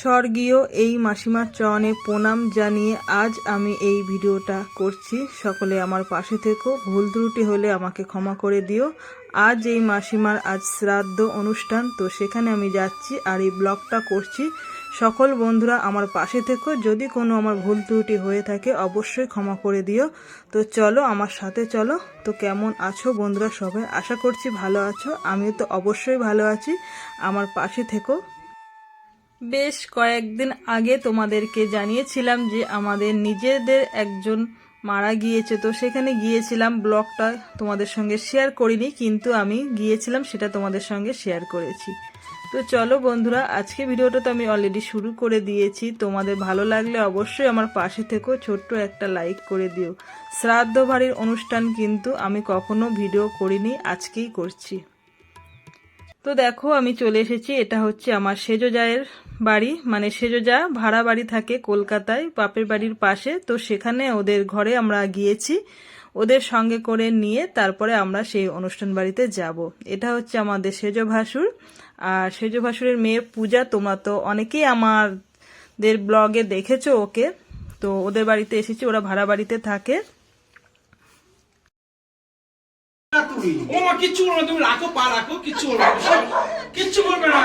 স্বর্গীয় এই মাসিমার চরণে প্রণাম জানিয়ে আজ আমি এই ভিডিওটা করছি। সকলে আমার পাশে থেকো। ভুল ত্রুটি হলে আমাকে ক্ষমা করে দিও। আজ এই মাসিমার আজ শ্রাদ্ধ অনুষ্ঠান, তো সেখানে আমি যাচ্ছি আর এই ব্লগটা করছি। সকল বন্ধুরা আমার পাশে থেকো। যদি কোনো আমার ভুল ত্রুটি হয়ে থাকে, অবশ্যই ক্ষমা করে দিও। তো চলো, আমার সাথে চলো। তো কেমন আছো বন্ধুরা সবাই? আশা করছি ভালো আছো। আমিও তো অবশ্যই ভালো আছি। আমার পাশে থেকো। বেশ কয়েকদিন আগে তোমাদেরকে জানিয়েছিলাম যে আমাদের নিজেদের একজন মারা গিয়েছে। তো সেখানে গিয়েছিলাম, ব্লগটা তোমাদের সঙ্গে শেয়ার করিনি, কিন্তু আমি গিয়েছিলাম, সেটা তোমাদের সঙ্গে শেয়ার করেছি। তো চলো বন্ধুরা, আজকে ভিডিওটা তো আমি অলরেডি শুরু করে দিয়েছি। তোমাদের ভালো লাগলে অবশ্যই আমার পাশে থেকেও ছোট্ট একটা লাইক করে দিও। শ্রাদ্ধ বাড়ির অনুষ্ঠান কিন্তু আমি কখনো ভিডিও করিনি, আজকেই করছি। তো দেখো, আমি চলে এসেছি, এটা হচ্ছে আমার সেজো জায়ের বাড়ি মানে সেজো যা, ভাড়া বাড়ি থাকে কলকাতায়, বাপের বাড়ির পাশে, তো সেখানে ওদের ঘরে আমরা গিয়েছি। ওদের সঙ্গে করে নিয়ে তারপরে আমরা সেই অনুষ্ঠান বাড়িতে যাব। এটা হচ্ছে আমাদের সেজো ভাসুর। আর সেজো ভাসুরের মেয়ে পূজা তোমরা তো অনেকেই আমাদের ব্লগে দেখেছ ওকে। তো ওদের বাড়িতে এসেছি, ওরা ভাড়া বাড়িতে থাকে। ও না, তুমি রাখো, পা রাখো কিচ্ছু কিচ্ছু বলবে না।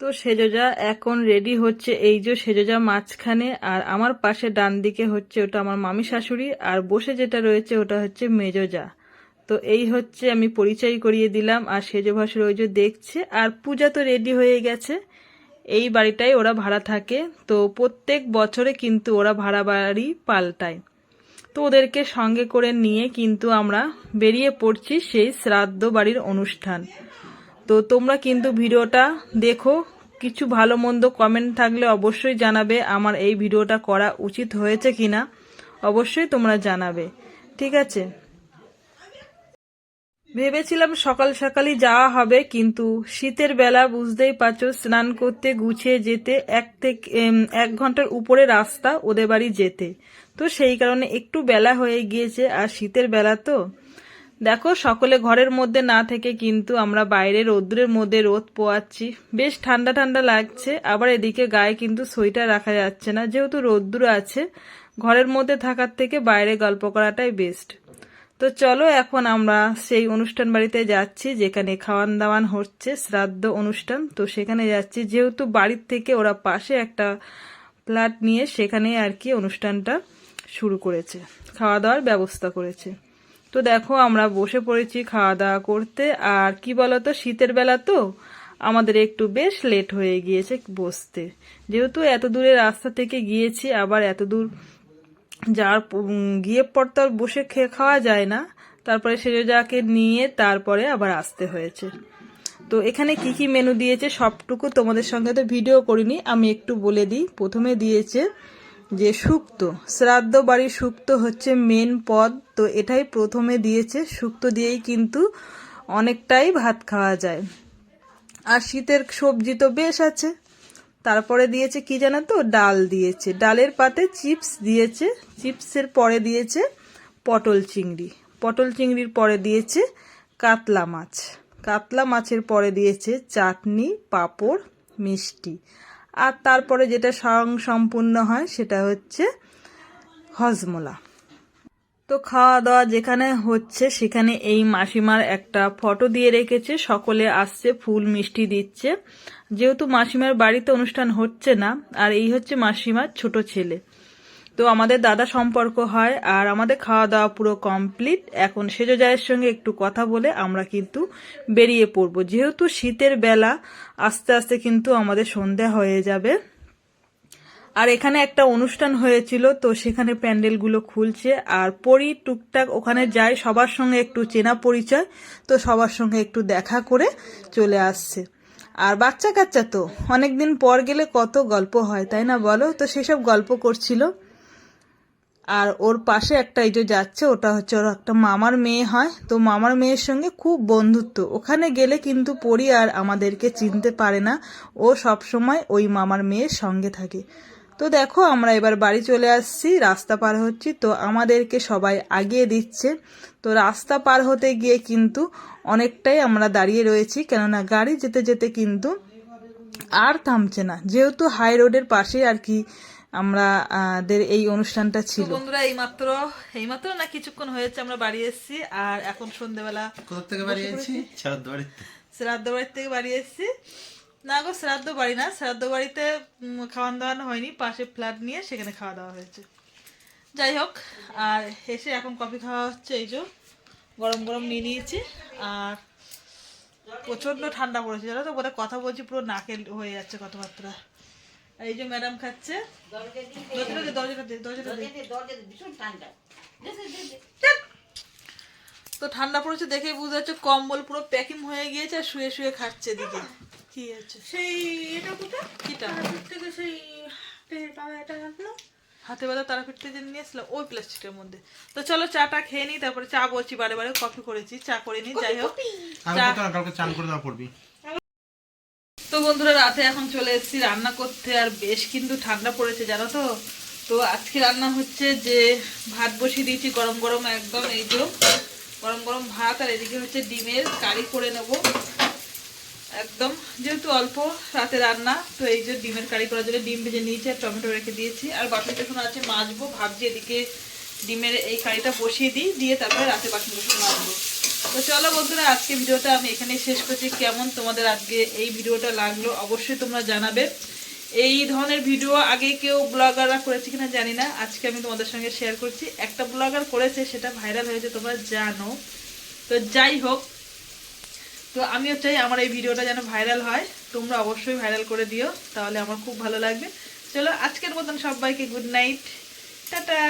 তো সেজোজা, এখন রেডি হচ্ছে এই যে সেজোজা মাঝখানে, আর আমার পাশে ডান দিকে হচ্ছে ওটা আমার মামি শাশুড়ি, আর বসে যেটা রয়েছে ওটা হচ্ছে মেজোজা। তো এই হচ্ছে আমি পরিচয় করিয়ে দিলাম, আর সেজো ভাসুর ওই যে দেখছে, আর পূজা তো রেডি হয়ে গেছে। এই বাড়িটাই ওরা ভাড়া থাকে, তো প্রত্যেক বছরে কিন্তু ওরা ভাড়া বাড়ি পাল্টায়। তো ওদেরকে সঙ্গে করে নিয়ে কিন্তু আমরা বেরিয়ে পড়ছি সেই শ্রাদ্ধ বাড়ির অনুষ্ঠান। তো তোমরা কিন্তু ভিডিওটা দেখো। কিছু ভালো মন্দ কমেন্ট থাকলে অবশ্যই জানাবে আমার এই ভিডিওটা করা উচিত হয়েছে কিনা। অবশ্যই তোমরা জানাবে। ঠিক আছে? ভেবেছিলাম সকাল সকালই যাওয়া হবে, কিন্তু শীতের বেলা বুঝতেই পারছ, স্নান করতে গুছিয়ে যেতে এক থেকে এক ঘণ্টার উপরে রাস্তা ওদের বাড়ি যেতে। তো সেই কারণে একটু বেলা হয়ে গিয়েছে, আর শীতের বেলা তো। দেখো, সকলে ঘরের মধ্যে না থেকে কিন্তু আমরা বাইরে রোদ্রের মধ্যে রোদ পোয়াচ্ছি। বেশ ঠান্ডা ঠান্ডা লাগছে, আবার এদিকে গায়ে কিন্তু সোয়েটার রাখা যাচ্ছে না, যেহেতু রোদ্দুর আছে। ঘরের মধ্যে থাকার থেকে বাইরে গল্প করাটাই বেস্ট তো চলো, এখন আমরা সেই অনুষ্ঠান বাড়িতে যাচ্ছি, যেখানে খাওয়ান দাওয়ান হচ্ছে, শ্রাদ্ধ অনুষ্ঠান। তো সেখানে যাচ্ছি, যেহেতু বাড়ির থেকে ওরা পাশে একটা ফ্ল্যাট নিয়ে সেখানে আর কি অনুষ্ঠানটা শুরু করেছে, খাওয়া দাওয়ার ব্যবস্থা করেছে। তো দেখো, আমরা বসে পড়েছি খাওয়া দাওয়া করতে। আর কি বলতো, শীতের বেলা তো আমাদের একটু বেশ লেট হয়ে গিয়েছে বসতে। যেহেতু এত দূরে রাস্তা থেকে গিয়েছি, আবার এত দূর যার গিয়ে পর তো আর বসে খেয়ে খাওয়া যায় না। তারপরে সেজোজাকে নিয়ে তারপরে আবার আসতে হয়েছে। তো এখানে কি কি মেনু দিয়েছে সবটুকু তোমাদের সঙ্গে তো ভিডিও করিনি, আমি একটু বলে দিই। প্রথমে দিয়েছে যে শুক্তো শ্রাদ্ধ বাড়ির শুক্তো হচ্ছে মেন পদ, তো এটাই প্রথমে দিয়েছে। শুক্তো দিয়েই কিন্তু অনেকটাই ভাত খাওয়া যায়। আর শীতের সবজি তো বেশ আছে। তারপরে দিয়েছে কি জানো তো? ডাল দিয়েছে। ডালের পাতে চিপস দিয়েছে। চিপসের পরে দিয়েছে পটল চিংড়ি। পটল চিংড়ির পরে দিয়েছে কাতলা মাছ। কাতলা মাছের পরে দিয়েছে চাটনি, পাঁপড়, মিষ্টি। আর তারপরে যেটা স্বয়ং সম্পূর্ণ হয় সেটা হচ্ছে হজমোলা। তো খাওয়া দাওয়া যেখানে হচ্ছে সেখানে এই মাসিমার একটা ফটো দিয়ে রেখেছে। সকলে আসছে, ফুল মিষ্টি দিচ্ছে। যেহেতু মাসিমার বাড়িতে অনুষ্ঠান হচ্ছে না, আর এই হচ্ছে মাসিমার ছোট ছেলে। তো আমাদের দাদা সম্পর্ক হয় আর আমাদের খাওয়া দাওয়া পুরো কমপ্লিট। এখন সেজো জায়ের সঙ্গে একটু কথা বলে আমরা কিন্তু বেরিয়ে পড়ব। যেহেতু শীতের বেলা, আস্তে আস্তে কিন্তু আমাদের সন্ধ্যা হয়ে যাবে। আর এখানে একটা অনুষ্ঠান হয়েছিল, তো সেখানে প্যান্ডেলগুলো খুলছে। আর পরি টুকটাক ওখানে যায়, সবার সঙ্গে একটু চেনা পরিচয়, তো সবার সঙ্গে একটু দেখা করে চলে আসছে। আর বাচ্চা কাচ্চা তো, অনেকদিন পর গেলে কত গল্প হয়, তাই না বলো? তো সেসব গল্প করছিল। আর ওর পাশে একটা এই যে যাচ্ছে, ওটা হচ্ছে ওর একটা মামার মেয়ে হয়। তো মামার মেয়ের সঙ্গে খুব বন্ধুত্ব। ওখানে গেলে কিন্তু পরি আর আমাদেরকে চিনতে পারে না। ও সব সময় ওই মামার মেয়ের সঙ্গে থাকে। তো দেখো, আমরা এবার বাড়ি চলে আসছি, রাস্তা পার হচ্ছি। তো আমাদেরকে সবাই আগিয়ে দিচ্ছে। তো রাস্তা পার হতে গিয়ে কিন্তু অনেকটাই আমরা দাঁড়িয়ে রয়েছি। কেননা গাড়ি যেতে যেতে কিন্তু আর থামছে না। যেহেতু হাই রোডের পাশে আর কি আমরা আহ, দের এই অনুষ্ঠানটা ছিল। বন্ধুরা এইমাত্র এইমাত্র না কিছুক্ষণ হয়েছে আমরা বাড়ি এসেছি আর এখন সন্ধেবেলা কোথা থেকে বাড়িয়েছি ছাদ বাড়িতে শ্রাদ্ধ বাড়ির থেকে বাড়ি এসেছি। না গো শ্রাদ্ধ বাড়ি না শ্রাদ্ধ বাড়িতে খাওয়ান দাওয়ানো হয়নি পাশে ফ্ল্যাট নিয়ে সেখানে খাওয়া দাওয়া হয়েছে। যাই হোক আর এসে এখন কফি খাওয়া হচ্ছে এই যে গরম গরম নিয়ে নিয়েছি আর প্রচণ্ড ঠান্ডা পড়েছে জানো তো বোধহয় কথা বলছি পুরো নাকে হয়ে যাচ্ছে কথাবার্তা। এই যে ম্যাডাম খাচ্ছে। দরজাটা দে। দরজাটা তো ঠান্ডা পড়েছে দেখে বুঝতে যাচ্ছে কম্বল পুরো প্যাকিং হয়ে গিয়েছে আর শুয়ে শুয়ে খাচ্ছে এদিকে কি হচ্ছে সেই এটা কোথায় কিটা? থেকে সেই এটা রাখল হাতে বেলা তারাপীঠ থেকে নিয়ে এসলাম ওই প্লাস্টিকের মধ্যে। তো চলো চাটা খেয়ে নিই তারপরে চা বলছি বারে বারে কফি করেছি চা করে নিই যাই হোক। আমি তো কালকে চান করে দেওয়া পড়বি বন্ধুরা, রাতে এখন চলে এসেছি রান্না করতে, আর বেশ কিন্তু ঠান্ডা পড়েছে, জানো তো? তো আজকে রান্না হচ্ছে যে ভাত বসিয়ে দিয়েছি গরম গরম একদম, এই যে গরম গরম ভাত, আর এদিকে হচ্ছে ডিমের কারি করে নেব। একদম, যেহেতু অল্প রাতে রান্না, তো এই যে ডিমের কারি করার জন্য ডিম ভেজে নিয়েছি আর টমেটো রেখে দিয়েছি। আর বাকি যখন আছে মাজবো, ভাবছি এদিকে ডিমের এই কারিটা বসিয়ে দিই, দিয়ে তারপরে রাতে বাকি বসে মাজবো। তো চলো বন্ধুরা, আজকে ভিডিওটা আমি এখানেই শেষ করছি। কেমন তোমাদের আজকে এই ভিডিওটা লাগল অবশ্যই তোমরা জানাবে। এই ধরনের ভিডিও আগে কেউ ব্লগাররা করেছে কিনা জানি না। আজকে আমি তোমাদের সঙ্গে শেয়ার করছি। একটা ব্লগার করেছে, সেটা ভাইরাল হয়েছে, তোমরা জানো। তো যাই হোক, তো আমিও চাই আমার এই ভিডিওটা যেন ভাইরাল হয়। তোমরা অবশ্যই ভাইরাল করে দিও, তাহলে আমার খুব ভালো লাগবে। চলো, আজকের মতন সবাইকে গুড নাইট টাটা!